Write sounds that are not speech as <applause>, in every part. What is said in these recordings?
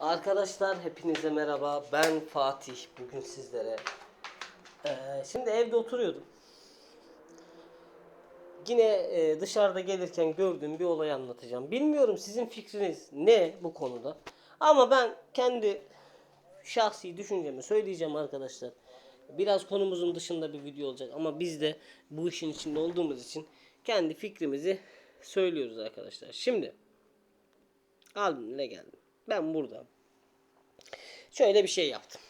Arkadaşlar hepinize merhaba. Ben Fatih. Bugün sizlere eee, şimdi evde oturuyordum. Yine eee, dışarıda gelirken gördüğüm bir olayı anlatacağım. Bilmiyorum sizin fikriniz ne bu konuda. Ama ben kendi şahsi düşüncemi söyleyeceğim arkadaşlar. Biraz konumuzun dışında bir video olacak ama biz de bu işin içinde olduğumuz için kendi fikrimizi söylüyoruz arkadaşlar. Şimdi albümle geldim. Ben burada şöyle bir şey yaptım.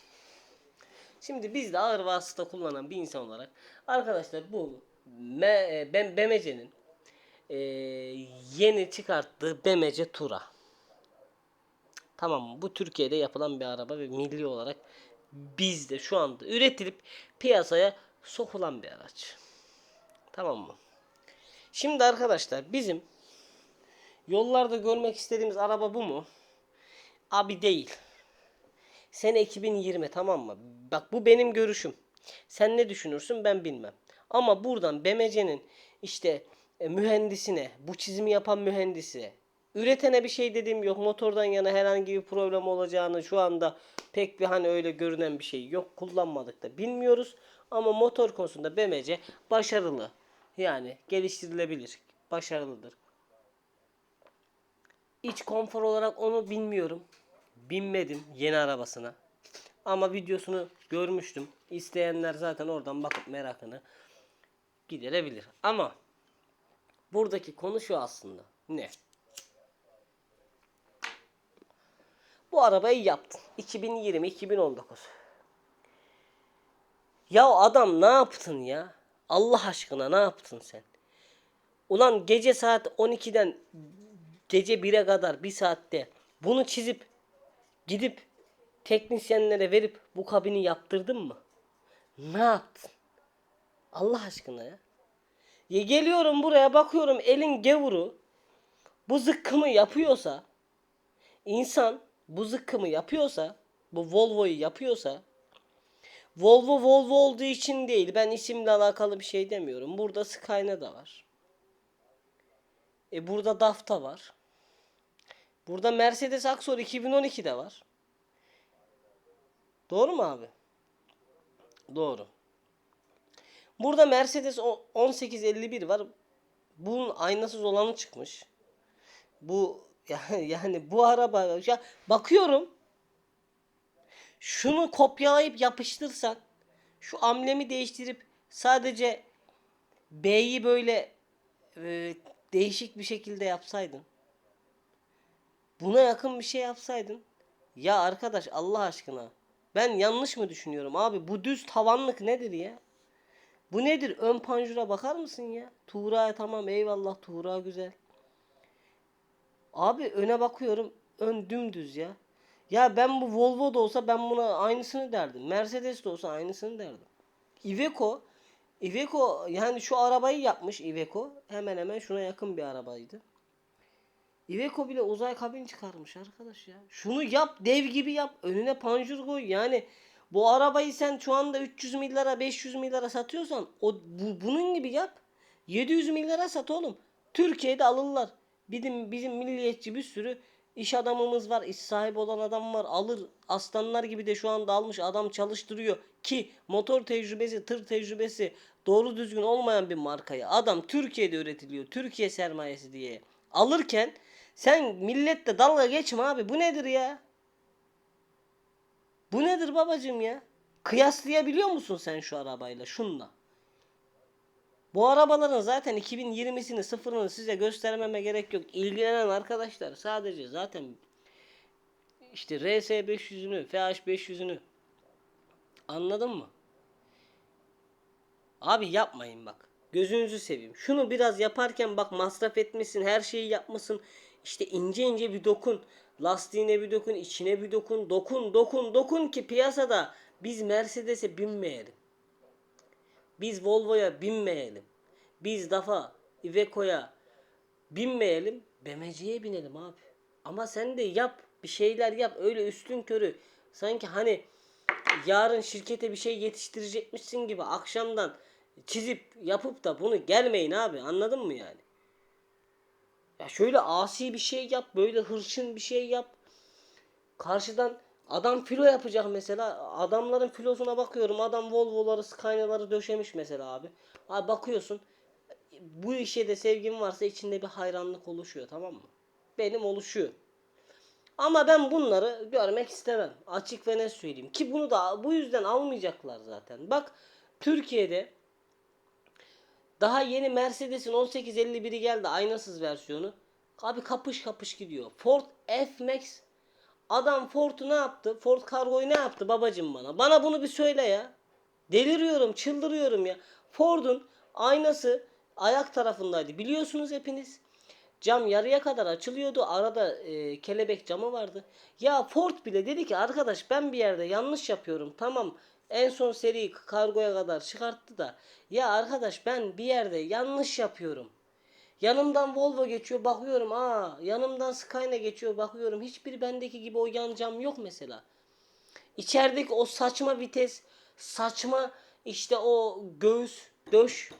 Şimdi biz de ağır vasıta kullanan bir insan olarak arkadaşlar bu me, ben BMC'nin e, yeni çıkarttığı BMC Tura. Tamam mı? Bu Türkiye'de yapılan bir araba ve milli olarak bizde şu anda üretilip piyasaya sokulan bir araç. Tamam mı? Şimdi arkadaşlar bizim yollarda görmek istediğimiz araba bu mu? Abi değil. Sene 2020 tamam mı? Bak bu benim görüşüm. Sen ne düşünürsün ben bilmem. Ama buradan BMC'nin işte e, mühendisine, bu çizimi yapan mühendisi, üretene bir şey dediğim yok. Motordan yana herhangi bir problem olacağını şu anda pek bir hani öyle görünen bir şey yok. Kullanmadık da bilmiyoruz. Ama motor konusunda BMC başarılı. Yani geliştirilebilir. Başarılıdır. İç konfor olarak onu bilmiyorum. Binmedim yeni arabasına. Ama videosunu görmüştüm. İsteyenler zaten oradan bakıp merakını giderebilir. Ama buradaki konu şu aslında. Ne? Bu arabayı yaptın. 2020-2019. Ya adam ne yaptın ya? Allah aşkına ne yaptın sen? Ulan gece saat 12'den gece 1'e kadar bir saatte bunu çizip gidip teknisyenlere verip bu kabini yaptırdın mı? Ne yaptın? Allah aşkına ya. Ya geliyorum buraya bakıyorum elin gevuru bu zıkkımı yapıyorsa insan bu zıkkımı yapıyorsa bu Volvo'yu yapıyorsa Volvo Volvo olduğu için değil ben isimle alakalı bir şey demiyorum. Burada Skyna da var. E burada DAF'ta var. Burada Mercedes Axor 2012'de var. Doğru mu abi? Doğru. Burada Mercedes o- 1851 var. Bunun aynasız olanı çıkmış. Bu <laughs> yani, yani bu araba ya bakıyorum şunu kopyalayıp yapıştırsak şu amblemi değiştirip sadece B'yi böyle e, değişik bir şekilde yapsaydın buna yakın bir şey yapsaydın ya arkadaş Allah aşkına ben yanlış mı düşünüyorum abi bu düz tavanlık nedir ya bu nedir ön panjura bakar mısın ya Tuğra tamam eyvallah Tuğra güzel Abi öne bakıyorum ön dümdüz ya. Ya ben bu Volvo da olsa ben buna aynısını derdim. Mercedes de olsa aynısını derdim. Iveco Iveco yani şu arabayı yapmış Iveco. Hemen hemen şuna yakın bir arabaydı. Iveco bile uzay kabin çıkarmış arkadaş ya. Şunu yap dev gibi yap. Önüne panjur koy. Yani bu arabayı sen şu anda 300 milyara 500 milyara satıyorsan o bu, bunun gibi yap. 700 milyara sat oğlum. Türkiye'de alırlar. Bizim, bizim milliyetçi bir sürü iş adamımız var. iş sahibi olan adam var. Alır. Aslanlar gibi de şu anda almış adam çalıştırıyor. Ki motor tecrübesi, tır tecrübesi doğru düzgün olmayan bir markayı adam Türkiye'de üretiliyor. Türkiye sermayesi diye alırken sen millette dalga geçme abi. Bu nedir ya? Bu nedir babacım ya? Kıyaslayabiliyor musun sen şu arabayla şunla? Bu arabaların zaten 2020'sini sıfırını size göstermeme gerek yok. İlgilenen arkadaşlar sadece zaten işte RS 500'ünü, FH 500'ünü anladın mı? Abi yapmayın bak. Gözünüzü seveyim. Şunu biraz yaparken bak masraf etmişsin, her şeyi yapmışsın. İşte ince ince bir dokun. Lastiğine bir dokun, içine bir dokun. Dokun, dokun, dokun ki piyasada biz Mercedes'e binmeyelim. Biz Volvo'ya binmeyelim. Biz DAF'a, Iveco'ya binmeyelim. BMC'ye binelim abi. Ama sen de yap. Bir şeyler yap. Öyle üstün körü. Sanki hani yarın şirkete bir şey yetiştirecekmişsin gibi akşamdan çizip yapıp da bunu gelmeyin abi. Anladın mı yani? Ya şöyle asi bir şey yap. Böyle hırçın bir şey yap. Karşıdan adam filo yapacak mesela. Adamların filosuna bakıyorum. Adam Volvo'ları, Scania'ları döşemiş mesela abi. Abi bakıyorsun. Bu işe de sevgin varsa içinde bir hayranlık oluşuyor tamam mı? Benim oluşuyor. Ama ben bunları görmek istemem. Açık ve net söyleyeyim. Ki bunu da bu yüzden almayacaklar zaten. Bak Türkiye'de daha yeni Mercedes'in 1851'i geldi aynasız versiyonu. Abi kapış kapış gidiyor. Ford F-Max Adam Ford'u ne yaptı? Ford Cargo'yu ne yaptı babacım bana? Bana bunu bir söyle ya. Deliriyorum, çıldırıyorum ya. Ford'un aynası ayak tarafındaydı. Biliyorsunuz hepiniz. Cam yarıya kadar açılıyordu. Arada e, kelebek camı vardı. Ya Ford bile dedi ki arkadaş ben bir yerde yanlış yapıyorum. Tamam en son seri kargoya kadar çıkarttı da. Ya arkadaş ben bir yerde yanlış yapıyorum. Yanımdan Volvo geçiyor bakıyorum. Aa yanımdan Scania geçiyor bakıyorum. Hiçbir bendeki gibi o yan cam yok mesela. İçerideki o saçma vites, saçma işte o göğüs, döş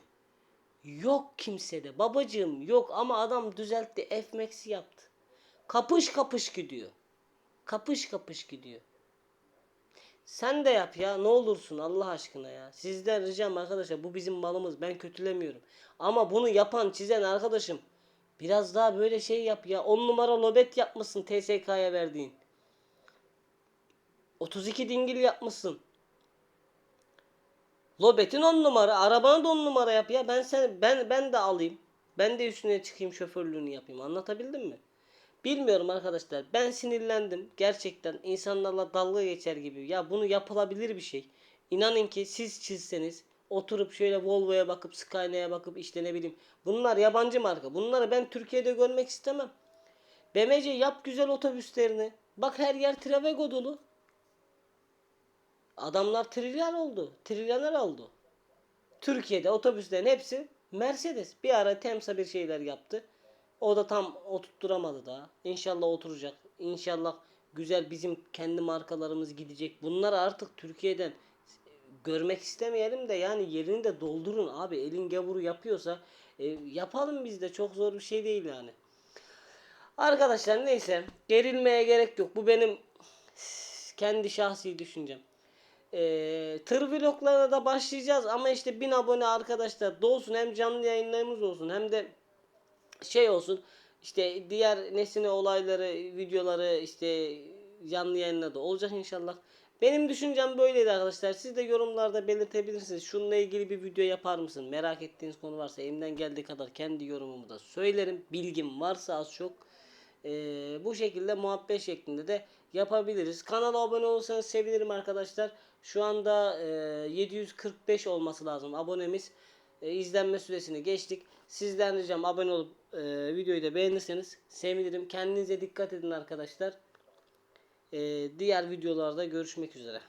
yok kimsede. Babacığım yok ama adam düzeltti. F-Max'i yaptı. Kapış kapış gidiyor. Kapış kapış gidiyor. Sen de yap ya ne olursun Allah aşkına ya. Sizden ricam arkadaşlar bu bizim malımız ben kötülemiyorum. Ama bunu yapan çizen arkadaşım biraz daha böyle şey yap ya. 10 numara lobet yapmışsın TSK'ya verdiğin. 32 dingil yapmışsın. Lobetin 10 numara. Arabanı da 10 numara yap ya. Ben sen ben ben de alayım. Ben de üstüne çıkayım şoförlüğünü yapayım. Anlatabildim mi? Bilmiyorum arkadaşlar. Ben sinirlendim. Gerçekten insanlarla dalga geçer gibi. Ya bunu yapılabilir bir şey. İnanın ki siz çizseniz oturup şöyle Volvo'ya bakıp Scania'ya bakıp işte ne bileyim. Bunlar yabancı marka. Bunları ben Türkiye'de görmek istemem. BMC yap güzel otobüslerini. Bak her yer Travego dolu. Adamlar trilyer oldu. Trilyoner oldu. Türkiye'de otobüslerin hepsi Mercedes. Bir ara Temsa bir şeyler yaptı. O da tam oturtturamadı daha. İnşallah oturacak. İnşallah güzel bizim kendi markalarımız gidecek. Bunları artık Türkiye'den görmek istemeyelim de yani yerini de doldurun abi. Elin gavuru yapıyorsa e, yapalım biz de. Çok zor bir şey değil yani. Arkadaşlar neyse gerilmeye gerek yok. Bu benim kendi şahsi düşüncem. Ee, tır vloglarına da başlayacağız ama işte 1000 abone arkadaşlar dolsun hem canlı yayınlarımız olsun hem de şey olsun işte diğer nesine olayları videoları işte canlı yayınla da olacak inşallah. Benim düşüncem böyleydi arkadaşlar. Siz de yorumlarda belirtebilirsiniz. Şununla ilgili bir video yapar mısın? Merak ettiğiniz konu varsa elimden geldiği kadar kendi yorumumu da söylerim. Bilgim varsa az çok. Ee, bu şekilde muhabbet şeklinde de yapabiliriz. Kanala abone olursanız sevinirim arkadaşlar. Şu anda e, 745 olması lazım abonemiz. E, izlenme süresini geçtik. Sizden ricam abone olup e, videoyu da beğenirseniz sevinirim. Kendinize dikkat edin arkadaşlar. E, diğer videolarda görüşmek üzere.